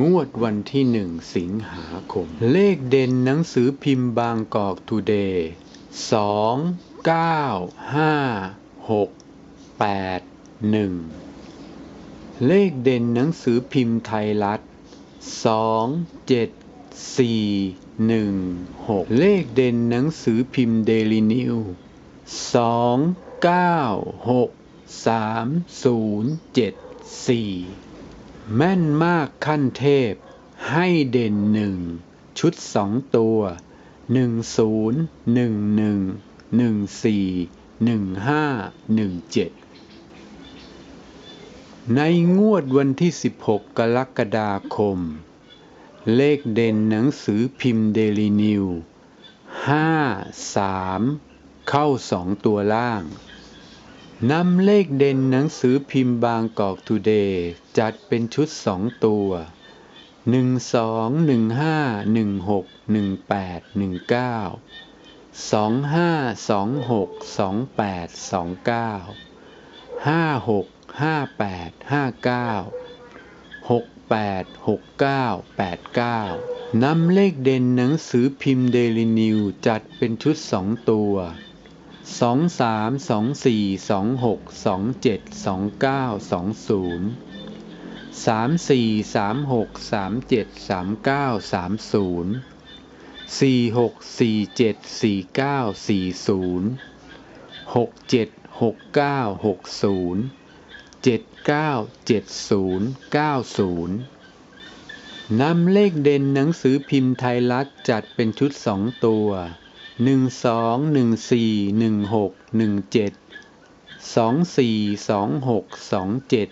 งวดวันที่หนึ่งสิงหาคม เลขเด่นหนังสือพิมพ์บางกอกทูเดย์สองเก้าห้าหกแปดหนึ่งเลขเด่นหนังสือพิมพ์ไทยรัฐสองเจ็ดสี่หนึ่งหกเลขเด่นหนังสือพิมพ์เดลินิวสองเก้าหกสามศูนย์เจ็ดสี่ แม่นมากขั้นเทพ ให้เด่นหนึ่ง ชุดสองตัวหนึ่งศูนย์หนึ่งหนึ่งหนึ่งสี่หนึ่งห้าหนึ่งเจ็ดในงวดวันที่ 16 กรกฎาคม เลขเด่นหนังสือพิมพ์เดลินิวห้าสามเข้าสองตัวล่าง นำเลขเด่นหนังสือพิมพ์บางกอกทูเดย์จัดเป็นชุดสองตัวหนึ่งสองหนึ่งห้าหนึ่งหกหนึ่งแปดหนึ่งเก้าสองห้าสองหกสองแปดสองเก้าห้าหกห้าแปดห้าเก้าหกแปดหกเก้าแปดเก้านำเลขเด่นหนังสือพิมพ์เดลินิวจัดเป็นชุดสองตัว สองสามสองสี่สองหกสองเจ็ดสองเก้าสองศูนย์สามสี่สามหกสามเจ็ดสามเก้าสามศูนย์สี่หกสี่เจ็ดสี่เก้าสี่ศูนย์หกเจ็ดหกเก้าหกศูนย์เจ็ดเก้าเจ็ดศูนย์เก้าศูนย์นำเลขเด่นหนังสือพิมพ์ไทยรัฐจัดเป็นชุดสองตัว หนึ่งสองหนึ่งสี่หนึ่งหกหนึ่งเจ็ดสองสี่สองหกสองเจ็ด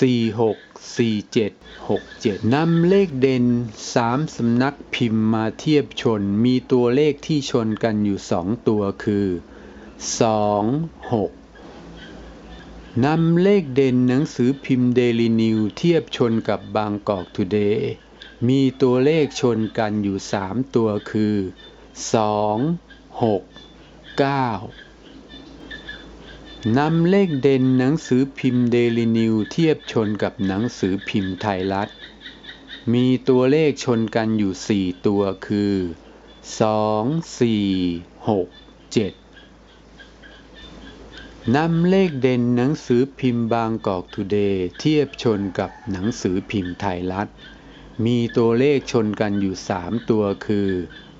สี่หกสี่เจ็ดหกเจ็ดนำเลขเด่นสามสำนักพิมพ์มาเทียบชนมีตัวเลขที่ชนกันอยู่สองตัวคือสองหกนำเลขเด่นหนังสือพิมพ์เดลินิวเทียบชนกับบางกอกทูเดย์มีตัวเลขชนกันอยู่สามตัวคือ สองหกเก้านำเลขเด่นหนังสือพิมพ์เดลินิวเทียบชนกับหนังสือพิมพ์ไทยรัฐ มีตัวเลขชนกันอยู่สี่ตัวคือสองสี่หกเจ็ดนำเลขเด่นหนังสือพิมพ์บางกอกทูเดย์เทียบชนกับหนังสือพิมพ์ไทยรัฐ มีตัวเลขชนกันอยู่สามตัวคือ